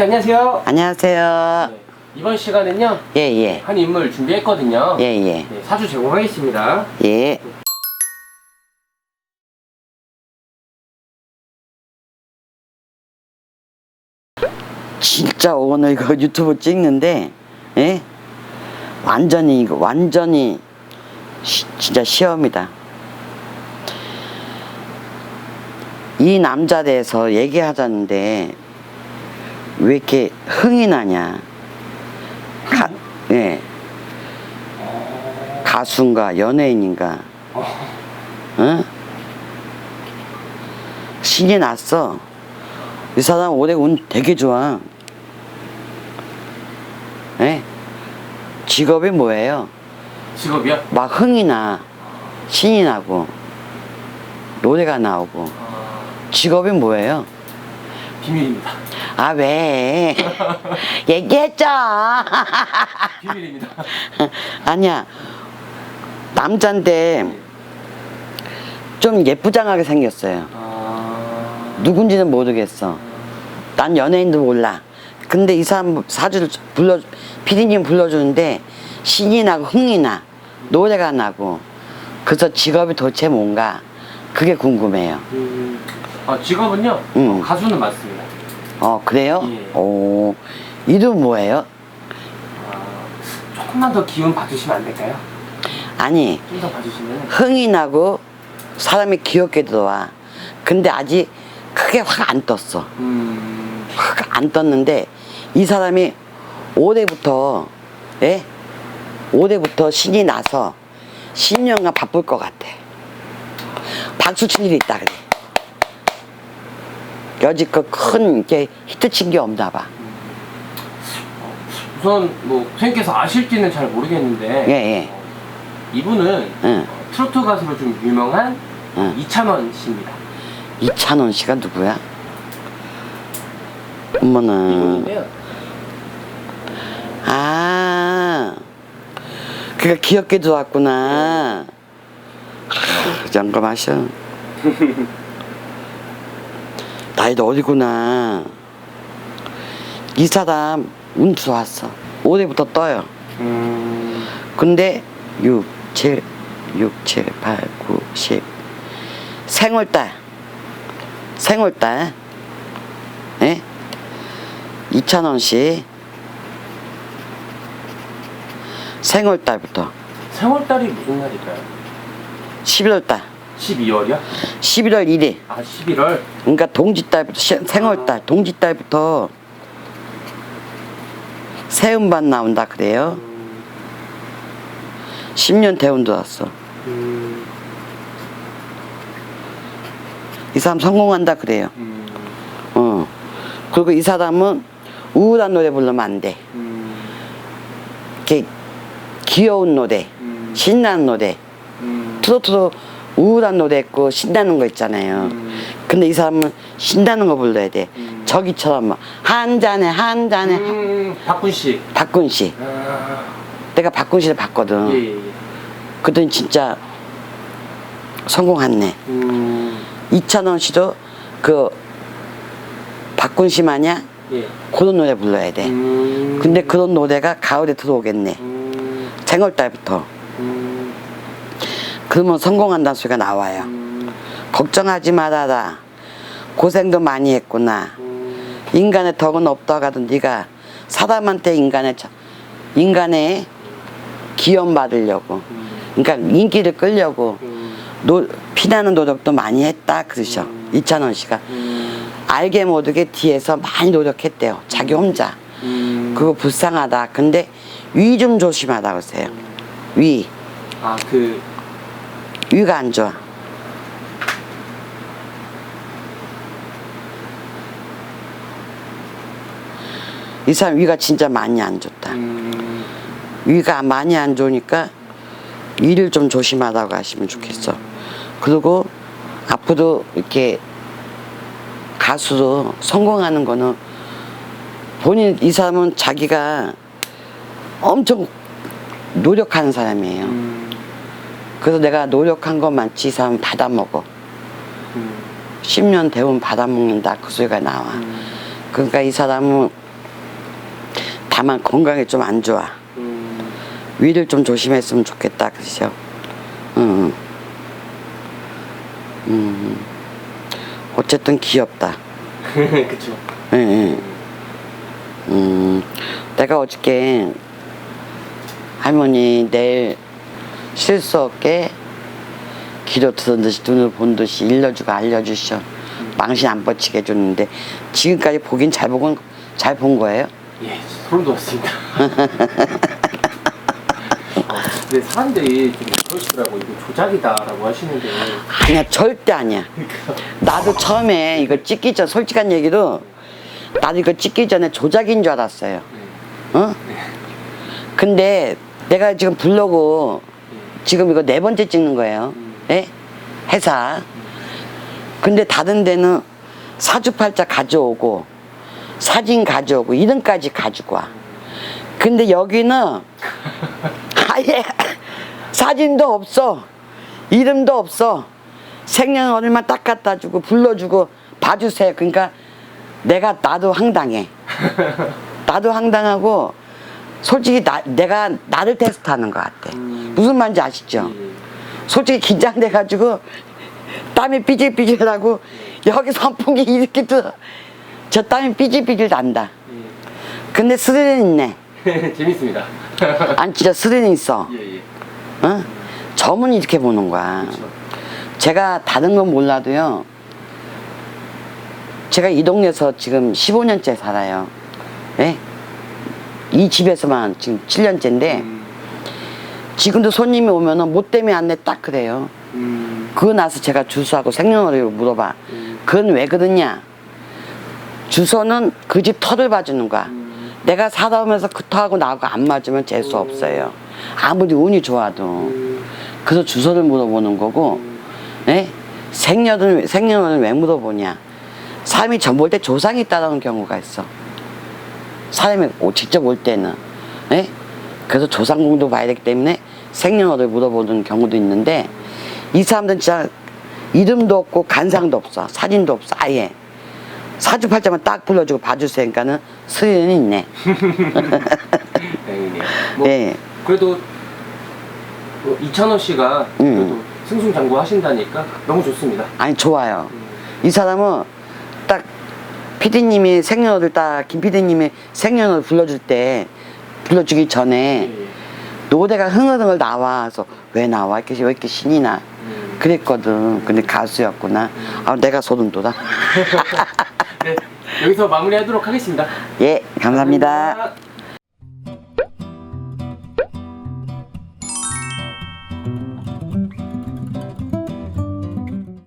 네, 안녕하세요. 안녕하세요. 네, 이번 시간은요, 예, 예. 한 인물 준비했거든요. 예, 예. 네, 사주 제공하겠습니다. 예. 진짜 오늘 이거 유튜브 찍는데, 예? 완전히, 이거 완전히, 시- 진짜 시험이다. 이 남자에 대해서 얘기하자는데, 왜 이렇게 흥이 나냐. 가, 예. 가수인가, 연예인인가, 응? 신이 났어. 이 사람 올해 운 되게 좋아. 예? 직업이 뭐예요? 직업이요? 막 흥이 나, 신이 나고, 노래가 나오고. 아, 직업이 뭐예요? 비밀입니다. 아, 왜? 얘기했죠. 비밀입니다. 아니야. 남잔데 좀 예쁘장하게 생겼어요. 아, 누군지는 모르겠어. 난 연예인도 몰라. 근데 이 사람 사주를 불러, 피디님 불러주는데 신이 나고 흥이 나. 노래가 나고. 그래서 직업이 도대체 뭔가. 그게 궁금해요. 음, 아, 직업은요, 음. 어, 가수는 맞습니다. 어, 그래요? 예. 오. 이름 뭐예요? 아, 조금만 더 기운 봐주시면 안 될까요? 아니, 좀 더 봐주시면. 흥이 나고 사람이 귀엽게 들어와. 근데 아직 크게 확 안 떴어. 음, 확 안 떴는데 이 사람이 올해부터 예? 올해부터 신이 나서 신년과 바쁠 것 같아. 박수 칠 일이 있다 그래. 여지껏 큰 이렇게 히트 친 게 없나 봐. 우선 뭐 선생님께서 아실지는 잘 모르겠는데 예, 예. 어, 이분은 응. 어, 트로트 가수로 좀 유명한 응. 이찬원 씨입니다. 이찬원 씨가 누구야? 어머나. 이분인데요. 아, 그가 귀엽게. 하, 잠깐 마셔. 나이도 어리구나. 이 사람 운 좋았어. 올해부터 떠요. 음, 근데 6, 7, 6, 7, 8, 9, 10. 생월달. 생월달. 예? 이찬원 씨. 생월달부터 생월달이 무슨 날일까요? 11월달. 12월이요? 11월 1일. 아 11월. 그러니까 동지달부터 시- 생월달, 동지달부터 새음반 나온다 그래요. 음, 10년 대운 들었어. 음, 이 사람 성공한다 그래요. 음, 어. 그리고 이 사람은 우울한 노래 부르면 안 돼. 음, 이렇게 귀여운 노래, 음, 신나는 노래. 음, 트로트도 우울한 노래 있고 신나는 거 있잖아요. 음. 근데 이 사람은 신나는 거 불러야 돼. 음. 저기처럼 막 한 잔에 한 잔에 음, 박군 씨. 박군 씨. 아, 내가 박군 씨를 봤거든. 예, 예, 예. 그랬더니 진짜 성공했네. 음, 이찬원 씨도 그 박군 씨 마냥 예. 그런 노래 불러야 돼. 음, 근데 그런 노래가 가을에 들어오겠네. 음, 생월달부터. 음, 그러면 성공한다는 소리가 나와요. 음, 걱정하지 말아라. 고생도 많이 했구나. 음, 인간의 덕은 하던 네가 사람한테 인간의 저- 인간의 기염 받으려고. 그러니까 인기를 끌려고 음, 노, 피나는 노력도 많이 했다 그러셔. 이찬원 씨가 음, 알게 모르게 뒤에서 많이 노력했대요. 자기 혼자. 음. 그거 불쌍하다. 근데 위 좀 조심하다 그러세요. 위. 아, 그, 위가 안 좋아. 이 사람 위가 진짜 많이 안 좋다. 음, 위가 많이 안 좋으니까 위를 좀 조심하다고 하시면 좋겠어. 그리고 앞으로 이렇게 가수로 성공하는 거는 본인 이 사람은 자기가 엄청 노력하는 사람이에요. 음, 그래서 내가 노력한 것만치 이 사람 받아먹어. 음, 10년 대운 받아먹는다 그 소리가 나와. 음. 그러니까 이 사람은 다만 건강에 좀안 좋아. 음, 위를 좀 조심했으면 좋겠다. 그죠? 응. 음. 어쨌든 귀엽다. 그쵸. 예, 예. 음, 내가 어저께 할머니 내일 실수 없게 기도 듣은 듯이 눈을 본 듯이 일러주고 알려주셔. 망신 안 뻗치게 해줬는데 지금까지 보긴 잘 보건 잘 본 거예요? 예, 소름 돋았습니다. 어, 근데 사람들이 좀 그러시더라고. 이거 조작이다라고 하시는데. 아니야 절대 아니야. 나도 처음에 이거 찍기 전 솔직한 얘기로 나도 이거 찍기 전에 조작인 줄 알았어요. 어? 근데 내가 지금 블로그 지금 이거 네 번째 찍는 거예요. 예? 회사. 근데 다른 데는 사주팔자 가져오고 사진 가져오고 이름까지 가지고 와. 근데 여기는 아예 사진도 없어. 이름도 없어. 생년월일만 딱 갖다 주고 불러주고 봐주세요. 그러니까 내가 나도 황당해. 나도 황당하고 솔직히 나, 내가 나를 테스트하는 것 같아. 음. 무슨 말인지 아시죠? 예, 솔직히 긴장돼가지고 땀이 삐질삐질하고 여기 선풍기 이렇게 들어. 저 땀이 삐질삐질 난다. 근데 스릴은 있네. 예. 재밌습니다. 아니 진짜 스릴은 있어. 예, 예. 어? 점은 이렇게 보는 거야. 그렇죠. 제가 다른 건 몰라도요. 제가 이 동네에서 지금 15년째 살아요. 예? 이 집에서만 지금 7년째인데 음, 지금도 손님이 오면은 뭐 때문에 안 내 딱 그래요. 음, 그거 나서 제가 주소하고 생년월일을 물어봐. 음. 그건 왜 그러냐? 주소는 그 집 터를 봐주는 거야. 음. 내가 사다 오면서 그 터하고 나하고 안 맞으면 재수 음. 없어요. 아무리 운이 좋아도. 음, 그래서 주소를 물어보는 거고, 예? 생년을, 생년을 왜 물어보냐? 사람이 전볼 때 조상이 따라오는 경우가 있어. 사람이 오- 직접 올 때는. 예? 그래서 조상공도 봐야 되기 때문에 생년월을 물어보는 경우도 있는데, 이 사람들은 진짜 이름도 없고 간상도 없어. 사진도 없어. 아예. 사주팔자만 딱 불러주고 봐주세요. 그러니까는 스릴은 있네. 다행이네요. 뭐, 예. 그래도 뭐 이찬원 씨가 음. 그래도 승승장구 하신다니까 너무 좋습니다. 아니, 좋아요. 음. 이 사람은 딱 피디님이 생년월을 딱김 피디님이 생년월 불러줄 때 불러주기 예, 전에 예. 노래가 흥얼흥얼 나와서 왜 나와 이렇게 왜 이렇게 신이 나 음. 그랬거든 근데 가수였구나 아 내가 소름 돋아 네, 여기서 마무리하도록 하겠습니다. 예 감사합니다. 감사합니다.